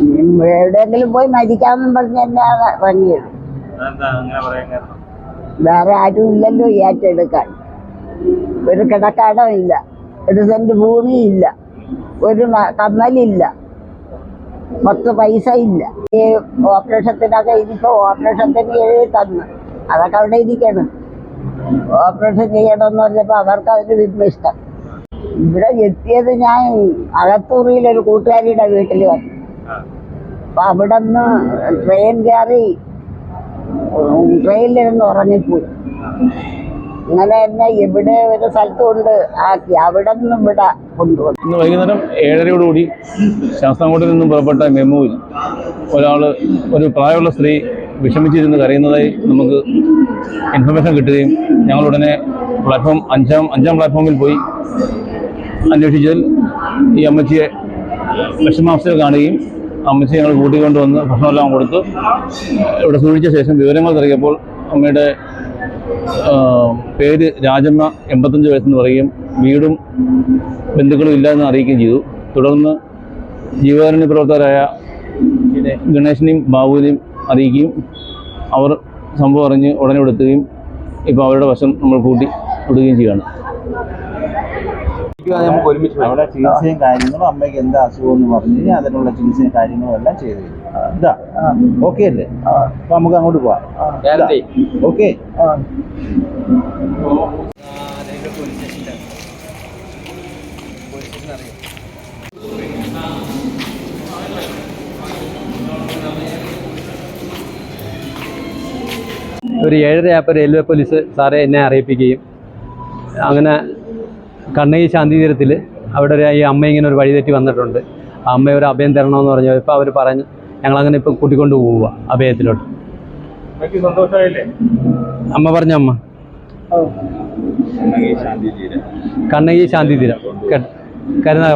എവിടെയെങ്കിലും പോയി മരിക്കാമെന്നും പറഞ്ഞ് പറഞ്ഞത് ഇറങ്ങിയത് വേറെ ആരും ഇല്ലല്ലോ ഈ ഏറ്റെടുക്കാൻ ഒരു കിടക്കടം ഇല്ല. ഒരു സെന്റ് ഭൂമിയില്ല ഒരു കമ്മലില്ല. പത്ത് പൈസ ഇല്ല. ഈ ഓപ്പറേഷത്തിനൊക്കെ ഇനിയിപ്പോ ഓപ്പറേഷത്തിന് എഴുതി തന്നു. അതൊക്കെ അവിടെ ഇരിക്കണം. ഓപ്പറേഷൻ ചെയ്യണമെന്ന് പറഞ്ഞപ്പോൾ അവർക്ക് അതിന് വലിയ ഇഷ്ടം. ഇവിടെ എത്തിയത് ഞാൻ അകത്തൂറിയിലൊരു കൂട്ടുകാരിയുടെ വീട്ടിൽ വന്നു. അപ്പൊ അവിടുന്ന് ട്രെയിൻ കയറി ട്രെയിനിലിരുന്ന് ഉറങ്ങിപ്പോയി. അങ്ങനെ തന്നെ ഇവിടെ ഒരു സ്ഥലത്തുകൊണ്ട് ആക്കി അവിടെ നിന്ന് ഇവിടെ കൊണ്ടുവന്നു. ഇന്ന് വൈകുന്നേരം ഏഴരയോടുകൂടി ശാസ്താംകോട്ടിൽ നിന്നും പുറപ്പെട്ട മെമുവിൽ ഒരാൾ ഒരു പ്രായമുള്ള സ്ത്രീ വിഷമിച്ചിരുന്ന് കരയുന്നതായി നമുക്ക് ഇൻഫർമേഷൻ കിട്ടുകയും ഞങ്ങൾ ഉടനെ പ്ലാറ്റ്ഫോം അഞ്ചാം അഞ്ചാം പ്ലാറ്റ്ഫോമിൽ പോയി അന്വേഷിച്ചതിൽ ഈ അമ്മച്ചിയെ വിഷമാവസ്ഥയിൽ കാണുകയും അമ്മച്ചിയെ ഞങ്ങൾ കൂട്ടിക്കൊണ്ട് വന്ന് ഭക്ഷണമെല്ലാം കൊടുത്ത്. ഇവിടെ സൂക്ഷിച്ച ശേഷം വിവരങ്ങൾ തിരക്കിയപ്പോൾ അമ്മയുടെ പേര് രാജമ്മ എൺപത്തഞ്ച് വയസ്സെന്ന് പറയുകയും വീടും ബന്ധുക്കളും ഇല്ല എന്ന് അറിയിക്കുകയും ചെയ്തു. തുടർന്ന് ജീവകാരുണ്യ പ്രവർത്തകരായ ഗണേശനെയും ബാബുവിനെയും അറിയിക്കുകയും അവർ സംഭവം അറിഞ്ഞ് ഉടനെ ഇവിടെ എത്തുകയും ഇപ്പോൾ അവരുടെ വശം നമ്മൾ കൂട്ടി വിടുകയും ചെയ്യുകയാണ്. നമുക്ക് ഒരുമിച്ച് അവിടെ ചികിത്സയും കാര്യങ്ങളും അമ്മയ്ക്ക് എന്താ അസുഖം എന്ന് പറഞ്ഞു കഴിഞ്ഞാൽ അതിനുള്ള ചികിത്സയും കാര്യങ്ങളും എല്ലാം ചെയ്തു ഇതാ. ഓക്കെ അല്ലേ? അപ്പൊ നമുക്ക് അങ്ങോട്ട് പോവാം. ഓക്കെ ഒരു ഏഴരയായപ്പോൾ റെയിൽവേ പോലീസ് സാറെ എന്നെ അറിയിപ്പിക്കുകയും അങ്ങനെ കണ്ണകി ശാന്തി തീരത്തിൽ അവിടെ ഒരു ഈ അമ്മ ഇങ്ങനെ ഒരു വഴിതെറ്റി വന്നിട്ടുണ്ട്. ആ അമ്മ ഒരു അഭയം തരണമെന്ന് പറഞ്ഞു ഇപ്പോൾ അവർ പറഞ്ഞു ഞങ്ങളങ്ങനെ ഇപ്പം കൂട്ടിക്കൊണ്ട് പോവുക അഭയത്തിലോട്ട്. അമ്മ പറഞ്ഞ അമ്മ. കണ്ണകി ശാന്തി തീരം കരുനാഗ